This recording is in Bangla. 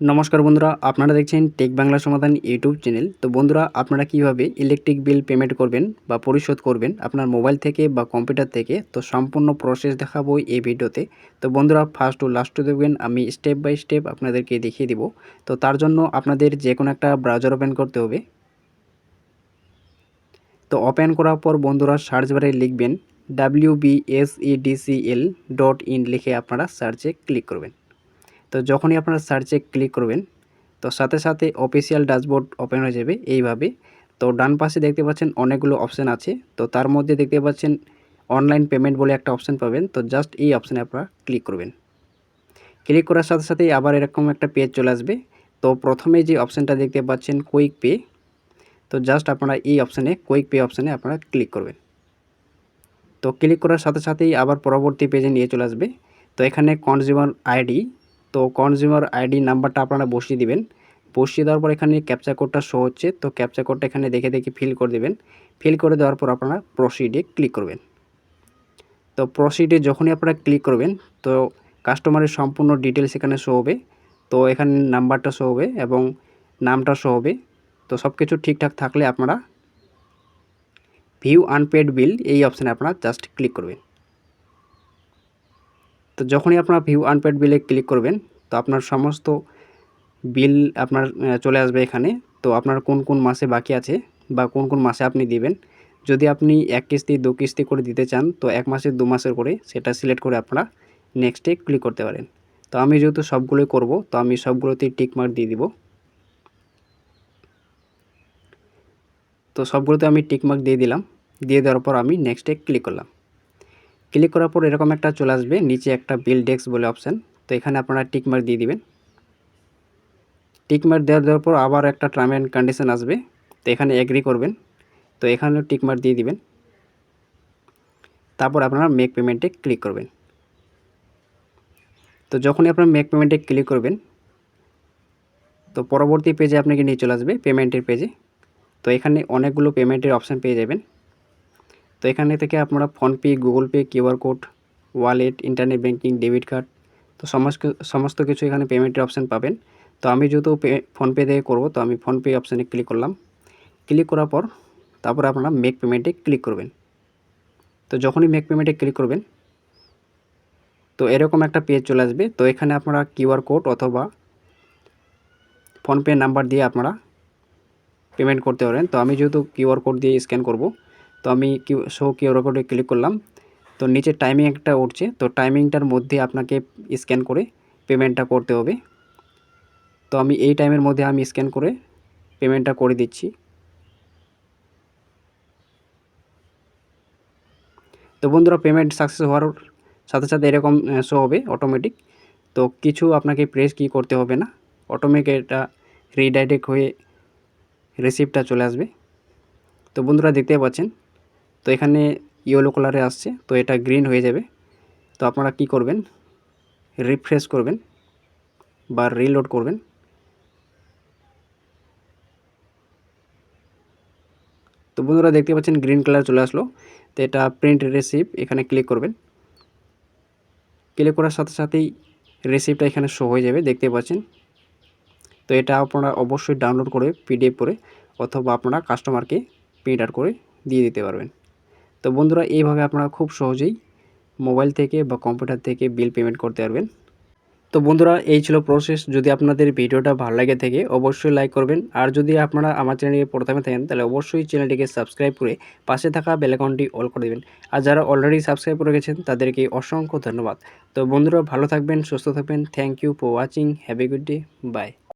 নমস্কার বন্ধুরা, আপনারা দেখছেন টেক বাংলা সমাধান ইউটিউব চ্যানেল। তো বন্ধুরা, আপনারা কীভাবে ইলেকট্রিক বিল পেমেন্ট করবেন বা পরিশোধ করবেন আপনার মোবাইল থেকে বা কম্পিউটার থেকে, তো সম্পূর্ণ প্রসেস দেখাবো এই ভিডিওতে। তো বন্ধুরা ফার্স্ট ও লাস্ট দেখবেন, আমি স্টেপ বাই স্টেপ আপনাদেরকে দেখিয়ে দিব। তো তার জন্য আপনাদের যে কোনো একটা ব্রাউজার ওপেন করতে হবে। তো ওপেন করার পর বন্ধুরা সার্চ বারে লিখবেন ডাব্লিউ বিএসইডিসিএল ডট ইন লিখে আপনারা সার্চে ক্লিক করবেন। তো যখনই আপনারা সার্চে ক্লিক করবেন, তো সাথে সাথে অফিসিয়াল ড্যাশবোর্ড ওপেন হয়ে যাবে এইভাবে। তো ডান পাশে দেখতে পাচ্ছেন অনেকগুলো অপশান আছে, তো তার মধ্যে দেখতে পাচ্ছেন অনলাইন পেমেন্ট বলে একটা অপশান পাবেন, তো জাস্ট এই অপশানে আপনারা ক্লিক করবেন। ক্লিক করার সাথে সাথেই আবার এরকম একটা পেজ চলে আসবে। তো প্রথমে যে অপশানটা দেখতে পাচ্ছেন কুইক পে তো জাস্ট আপনারা এই অপশানে কুইক পে অপশানে আপনারা ক্লিক করবেন। তো ক্লিক করার সাথে সাথেই আবার পরবর্তী পেজে নিয়ে চলে আসবে। তো এখানে কনজিউমার আইডি তো কনজিউমার আইডি নাম্বারটা আপনারা বসিয়ে দিবেন। বসিয়ে দেওয়ার পর এখানে ক্যাপচা কোডটা শো হচ্ছে। তো ক্যাপচা কোডটা এখানে দেখে দেখে ফিল করে দেবেন। ফিল করে দেওয়ার পর আপনারা প্রসিডে ক্লিক করবেন। তো প্রসিডে যখনই আপনারা ক্লিক করবেন, তো কাস্টমারের সম্পূর্ণ ডিটেলস এখানে শো হবে। তো এখানে নাম্বারটা শো হবে এবং নামটা শো হবে। তো সব কিছু ঠিকঠাক থাকলে আপনারা ভিউ আনপেড বিল এই অপশানে আপনারা জাস্ট ক্লিক করবেন। তো যখনই আপনার ভিউ আনপেড বিলে ক্লিক করবেন তো আপনার সমস্ত বিল আপনার চলে আসবে এখানে। তো আপনার কোন কোন মাসে বাকি আছে বা কোন কোন মাসে আপনি দিবেন? যদি আপনি এক কিস্তি, দু কিস্তি করে দিতে চান, তো এক মাসের দু মাসের করে সেটা সিলেক্ট করে আপনারা নেক্সটে ক্লিক করতে পারেন। তো আমি যেহেতু সবগুলোই করব, তো আমি সবগুলোতেই টিকমার্ক দিয়ে দিব। তো সবগুলোতে আমি টিকমার্ক দিয়ে দিলাম। দিয়ে দেওয়ার পর আমি নেক্সটে ক্লিক করলাম। ক্লিক করার পর এরকম একটা চলে আসবে, নিচে একটা বিল ডেস্ক বলে অপশান তো এখানে আপনারা টিকমার্ক দিয়ে দিবেন। টিকমার্ক দেওয়ার দেওয়ার পর আবার একটা টার্ম অ্যান্ড কন্ডিশন আসবে। তো এখানে এগ্রি করবেন। তো এখানেও টিকমার্ক দিয়ে দিবেন। তারপর আপনারা মেক পেমেন্টে ক্লিক করবেন। তো যখনই আপনারা মেক পেমেন্টে ক্লিক করবেন, তো পরবর্তী পেজে আপনাকে নিয়ে চলে আসবে পেমেন্টের পেজে তো এখানে অনেকগুলো পেমেন্টের অপশান পেয়ে যাবেন। তো এখানে থেকে আপনারা PhonePe Google Pay QR code wallet internet banking debit card তো সমস্ত সমস্ত কিছু এখানে পেমেন্টের অপশান পাবেন। তো আমি যেহেতু পে ফোনপে দিয়ে করব, তো আমি ফোনপে অপশানে ক্লিক করলাম। ক্লিক করার পর তারপর আপনারা মেক পেমেন্টে ক্লিক করবেন। তো যখনই মেক পেমেন্টে ক্লিক করবেন, তো এরকম একটা পেজ চলে আসবে। তো এখানে আপনারা কিউআর কোড অথবা ফোনপে নাম্বার দিয়ে আপনারা পেমেন্ট করতে পারেন। তো আমি যেহেতু কিউআর কোড দিয়ে স্ক্যান করব, তো আমি কিউ শো কিউআর কোডে ক্লিক করলাম। তো নিচে টাইমিং একটা উঠছে, তো টাইমিংটার মধ্যে আপনাকে স্ক্যান করে পেমেন্টটা করতে হবে। তো আমি এই টাইমের মধ্যে আমি স্ক্যান করে পেমেন্টটা করে দিচ্ছি। তো বন্ধুরা পেমেন্ট সাকসেস হওয়ার সাথে সাথে এরকম শো হবে অটোমেটিক তো কিছু আপনাকে প্রেস কি করতে হবে না। অটোমেটিক এটা রিডাইরেক্ট হয়ে রিসিপ্টটা চলে আসবে। তো বন্ধুরা দেখতে পাচ্ছেন, তো এখানে ইয়েলো কালারে আসছে, তো এটা গ্রিন হয়ে যাবে। তো আপনারা কি করবেন? রিফ্রেশ করবেন বা রিলোড করবেন। তো বন্ধুরা দেখতে পাচ্ছেন গ্রিন কালার চলে আসলো। তো এটা প্রিন্ট রিসিপ এখানে ক্লিক করবেন। ক্লিক করার সাথে সাথেই রিসিপ্টটা এখানে শো হয়ে যাবে, দেখতে পাচ্ছেন। তো এটা আপনারা অবশ্যই ডাউনলোড করে পিডিএফ করে অথবা আপনারা কাস্টমারকে প্রিন্ট আউট করে দিয়ে দিতে পারবেন। তো বন্ধুরা, এইভাবে আপনারা খুব সহজেই মোবাইল থেকে বা কম্পিউটার থেকে বিল পেমেন্ট করতে পারবেন। তো বন্ধুরা, এই ছিল প্রসেস। যদি আপনাদের ভিডিওটা ভালো লাগে থেকে, অবশ্যই লাইক করবেন। আর যদি আপনারা আমার চ্যানেলে প্রথমে থাকেন, তাহলে অবশ্যই চ্যানেলটিকে সাবস্ক্রাইব করে পাশে থাকা বেলাকনটি অল করে দেবেন। আর যারা অলরেডি সাবস্ক্রাইব করে গেছেন, তাদেরকে অসংখ্য ধন্যবাদ। তো বন্ধুরা, ভালো থাকবেন, সুস্থ থাকবেন। Thank you for watching have a good day bye